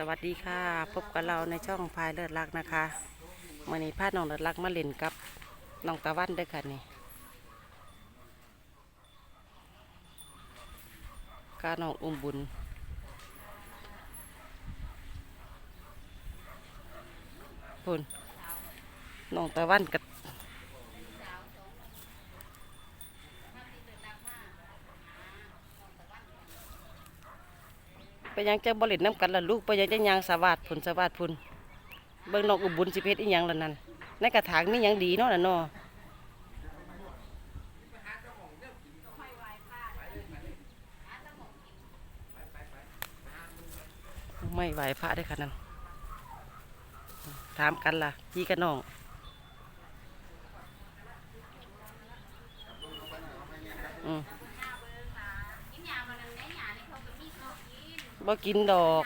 สวัสดีค่ะ พบกับเราในช่องพายเลิศรักนะคะวันนี้พาน้องเลิศรักมาเล่นกับน้องตะวันด้วยค่ะนี่ก้าน้องอุ้มบุญพุ่นน้องตะวันกับ ไปยังเจะบริเล่นน้ำกันละลูกไปยังเจะยางสวัสดพุ่นสวัสดพุนเบิ่งนองอุ้มบุญสิเพชรอีหยังละนั่นในกระถางมีหยังดีเนาะน่ะเนาะไม่ไหวพระได้อค่ะนั่นถามกันล่ะพี่กับน้องอืม บ่กินดอก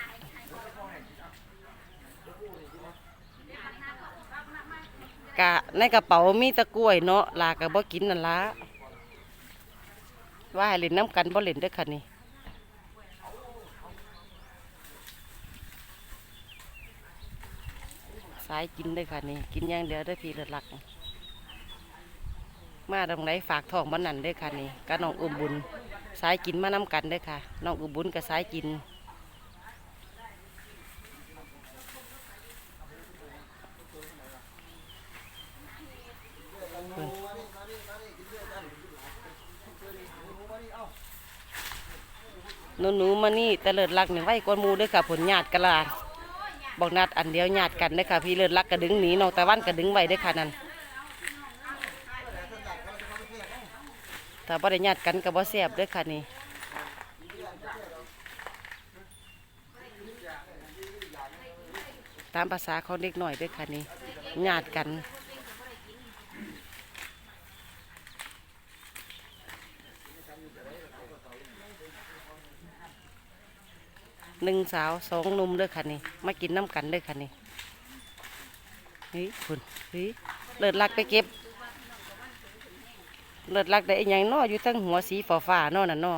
กะในกระเป๋ามีตะกล้วยเนาะลาก็บ่กินนั่นละว่าให้เล่นน้ำกันบ่เล่นด้อค่ะนี่สายกินเลยค่ะนี่กินอย่างเดียวได้พี่เลิศลัก มาตรงไหนฝากทองมันนั่นได้อค่ะนี่กับน้องอุมบุญสายกินมาน้กันได้อค่ะน้องอุมบุญกับสายกิน หนูหนูมานี่แต่เลิศลักนี่ไว้กวนมูด้วยค่ะผลญาติกันละบอกนัดอันเดียวญาติกันได้ค่ะ พี่เลิศรักกระดึงหนีน้องตะวันกระดึงไว้ได้ค่ะนั่นถ้าบ่ได้ญาติกันก็บ่แซ่บด้อค่ะนี่ตามภาษาเของเด็กหน่อยด้อค่ะนี่ญาติกัน หนึ่งสาวสองนุ่มเด้อค่ะนี่มากินน้ำกันเด้อค่ะนี่เฮ้ยคุณเฮ้ยเลิศรักไปเก็บ เลิศรักได้อหยังน้ออยู่ทั้งหัวสีฟ้าฟ้าน้อน่ะน้อ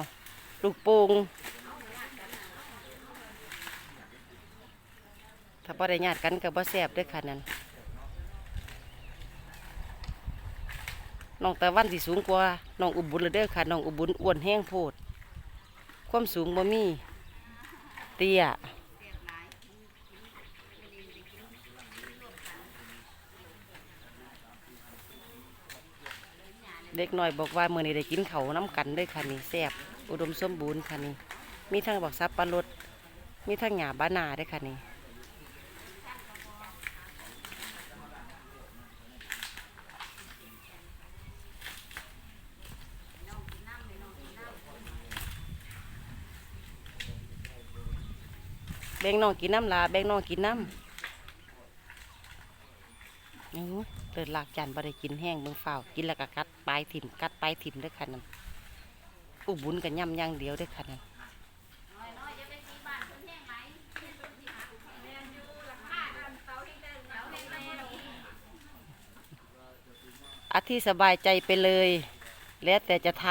ลูกโป่งถ้าบ่ได้ญาติกันก็บ่แซ่บเด้อค่ะนั่นน้องตะวันสิสูงกว่าน้องอุบุญเลยเด้อค่ะน้องอุบบุญอ้วนแห้งโพด ความสูงบ่มี เตี้ยเด็กน้อยบอกว่าเมื่อนี้ได้กินเขาน้ำกันด้วยค่ะนี่แซ่บอุดมสมบูรณ์ค่ะนี่มีทั้งบักซับปลารดมีทั้งหยาบ้านาด้วยค่ะนี่ แบ่งน้องกินน้ำลาแบ่งน้องกินน้ำอู้เลิศลากจันบ่ได้กินแห้งเบิ่งฝ้าวกินแล้วก็กัดปลายถิ่มกัดปลายถิ่มด้วยค่ะนั่นอุบุญกันย่ำย่างเดียวด้วยค่ะนั่นอาที่สบายใจไปเลย แล้วแต่จะท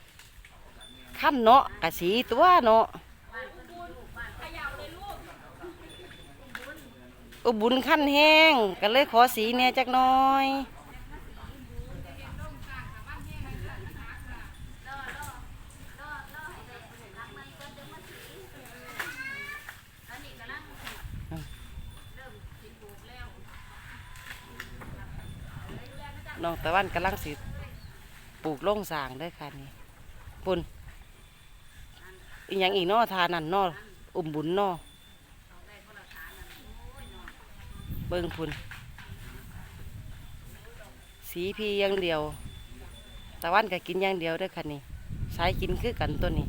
ำขั้นเนาะกะสีตัวเนาะ อุบุญขั้นแห้งก็เลยขอสีเนี่ยจักน้อยน้องตะวันกำลังสิปลูกโล่งสางด้วยค่ะนี่ปุ่นอีกอย่างอีกนอทานันนออุ่มบุญนอ เบิ่งพุ่นสีพีอย่างเดียวตะวันก็กินอย่างเดียวด้วยค่ะนี่สายกินคือกันตัวนี้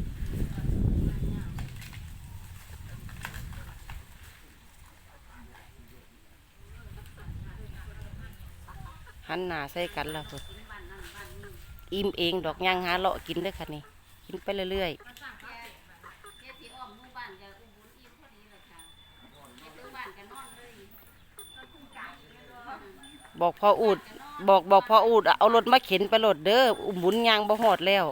หันหน้าใส่กันล้วพุ่นอิ่มเองดอกยางหาเลาะกินด้วยค่ะนี่กินไปเรื่อยๆ บอกพออูดบอกบอกพออูดเอารถมาเข็นไปรถเด้ออุ้มบุญยางบ่หอดแล้ว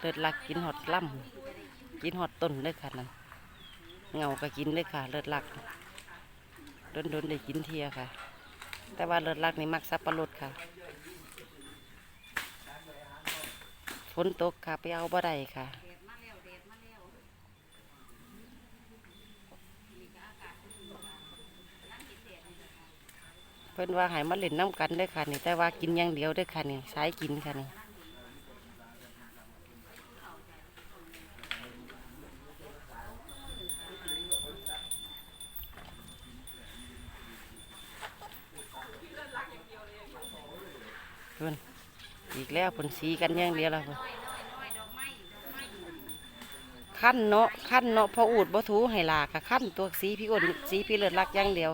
เลิศลักกินหอดล่ำกินหอดต้นเลยค่ะนั่นเงาก็กินเลยค่ะ เลิศลักโดนโดนได้กินเทียค่ะ แต่ว่าเลิศลักนี่มักสับปะรดค่ะฝนตกค่ะไปเอาบ่ได้ค่ะ เพิ่นว่าหายมาเล่นน้ำกันได้ค่ะนี่แต่ว่ากินอย่างเดียวได้ค่ะนี่สายกินค่ะนี่เพิ่นอีกแล้วเพิ่นสีกันอย่างเดียวแล้วเพิ่นขั้นเนาะขั้นเนาะพออูดบ่ถูให้ลากะขั้นตัวสีพี่อ้นสีพี่เลือดรักอย่างเดียว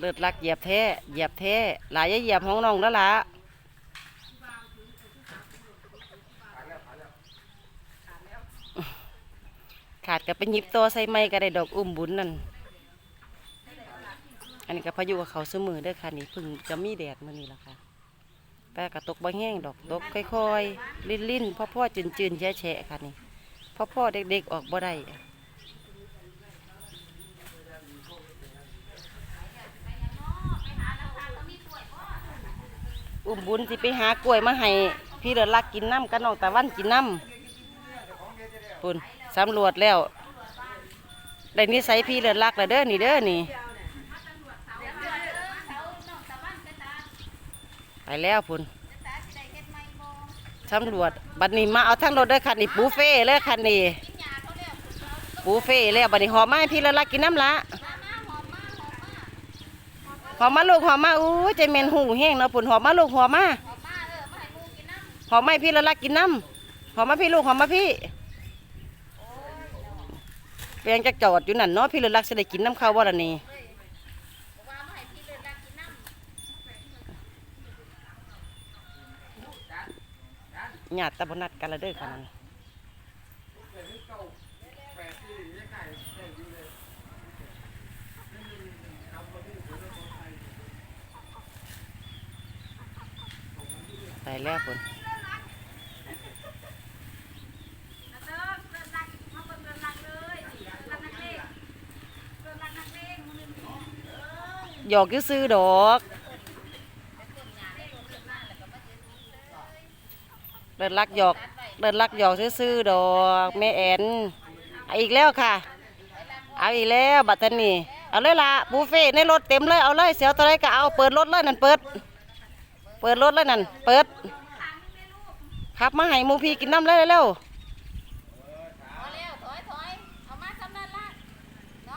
เลือดรักเหยียบแท้เหยียบแท้หลายอย่เหยียบห้องน้องแล้วล่ะขาดก็เป็นหยิบตัวใส่ไม้ก็ได้ดอกอุ้มบุญนั่น อันนี้ก็พายุกับเขาเสมือเด้อค่ะนี่พึ่งจะมีแดดมื้อนี้ล่ะค่ะแต่กระตกบ่แห้งดอกตกค่อยๆ ลิ้นๆพ่อพ่อๆจืนๆแฉะๆค่ะนี่พ่อพ่อๆเด็กๆออกบ่ได้ อุ้มบุญสิไปหากล้วยมาให้พี่เดือรักกินน้ำกันน้องตะวันกินน้ำปุ่นสำรวจแล้วได้นิสัยพี่เดือรักแล้วเด้อนี่เด้อนี่ ไปแล้วพุ่นสำรวจบัดนี้มาเอาทั้งรถเด้อคันนี่ปูเฟ่เลยคันนี่ปูเฟ่แล้วบัดนี้หอมมาให้พี่เดือรักกินน้ำละ หอมมาลูกหอมมาอู้ใจเมนหูแห้งเนาะพุ่นหอมมาลูกหอมมาหอมไหมพี่ละลักกินน้ำหอมมาพี่ลูกหอมมาพี่เปียงจะจอดอยู่นั่นเนาะพี่ละลักจะได้กินน้ำข้าวบ่ละนี่ญาติตะบนัดกันละเด้อค่ะนั่น ไปแล้วคนหยอกซื้อดอกเดินลักหยอกเดินลักหยอกซื้อดอกแม่แอนอีกแล้วค่ะ เอาอีกแล้วบัตรนี่เอาเลยละบุฟเฟ่ในรถเต็มเลยเอาเลยเสียวตัวไรก็เอาเปิดรถเลยนั่นเปิด เปิดรถเลยนั่น เปิด ขับมาให้หมูพีกินน้ำเลยเร็ว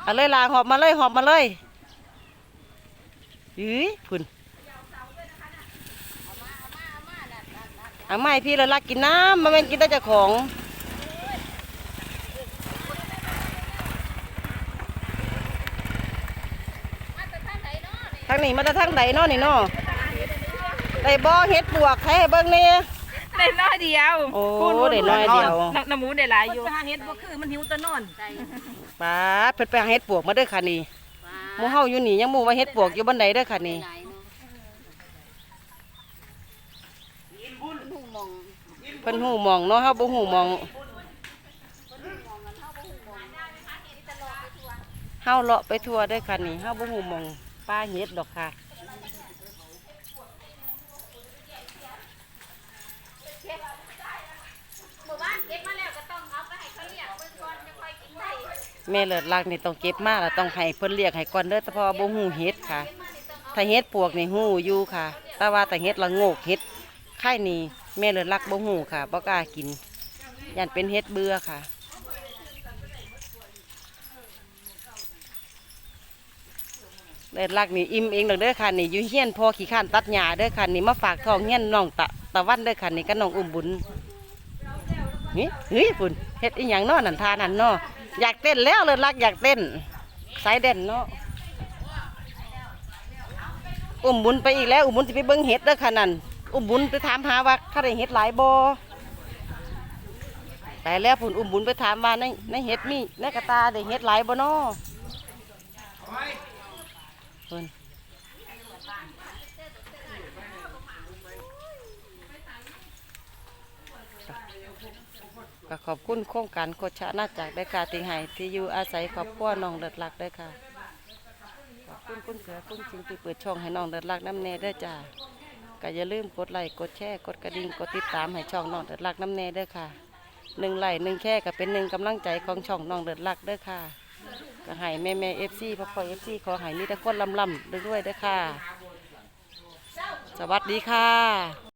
เอาเลยล่ะหอบมาเลยหอบมาเลยยื้ยพุ่นเอาไม่พี่เราลักกินน้ำมันเป็นกินแต่เจ้าของทางนี้มาแต่ทางใดเนาะนี่นาะ ได้บ่เฮ็ดปวกให้เบิ่งนี่ ได้น้อยเดียวโอ้ได้น้อยเดียว น้ำน้ำหมูได้หลายอยู่ไปหาเห็ดบ่คือมันหิวแตะนอนป้าดเพิ่นไปหาเฮ็ดปวกมาเด้อค่ะนี่หมู่เฮาอยู่นี่ยังหมู่ว่าเฮ็ดปวกอยู่บันไดเด้อค่ะนี่เพิ่นหูหมองเนาะเฮาบ่หูหมองเฮาเลาะไปทั่วเด้อค่ะนี่เฮาบ่หูหมองป้าเฮ็ดดอกค่ะ หมู่บ้านเก็บมาแล้วก็ต้องเอาไปให้เขาเลี้ยงเพิ่นก่อนจะค่อยกินได้ แม่เลิศลักนี่ต้องเก็บมาแล้วต้องให้เพิ่นเรียกให้ก่อนเด้อแต่พอบ่หูเฮ็ดค่ะ ถ้าเฮ็ดปวกนี่หูอยู่ค่ะ แต่ว่าแต่เฮ็ดละโงกเฮ็ดไข่นี่แม่เลิศลักบ่หูค่ะบ่กล้ากินยันเป็นเฮ็ดเบื่อค่ะเลิศลักนี่อิ่มเองดอกเด้อค่ะนี่อยู่เฮียนพอขี้ข้านตัดหญ้าเด้อค่ะนี่มาฝากทองเฮียนน้องตะตะวันเด้อค่ะนี่กับน้องอุ้มบุญนี่เฮ้ยปุ่นเฮ็ดอีหยังนาะนั่นทานั่นเนาะ อยากเต้นแล้วเลยรักอยากเต้นสายเด่นเนาะอุ้มบุญไปอีกแล้ว อุ้มบุญสิไปเบิ้งเห็ดเด้อค่ะนั่นอุ้มบุญไปถามหาว่าเขาได้เห็ดหลายบ่ไปแล้วผุนอุ้มบุญไปถามว่าในในเห็ดมีในกระตาได้เห็ดหลายบ่เนาะเพิ่น ก็ขอบคุณโครงการโคชะนาจากได้ค่ะที่ให้ที่อยู่อาศัยครอบครัวน้องเลิศรักได้ค่ะขอบคุณคุณเสือคุณจิงที่เปิดช่องให้น้องเลิศรักน้ำแน่เด้จ้าก็อย่าลืมกดไลค์กดแชร์กดกระดิ่งกดติดตามให้ช่องน้องเลิศรักน้ำแน่เด้ค่ะหนึ่งไลค์หนึ่งแชร์ก็เป็นหนึ่งกำลังใจของช่องน้องเลิศรักเด้ค่ะก็ให้แม่แม่เอฟซีพ่อพ่อเอฟซีขอให้มีแต่คนลำลำด้วยด้อค่ะ สวัสดีค่ะ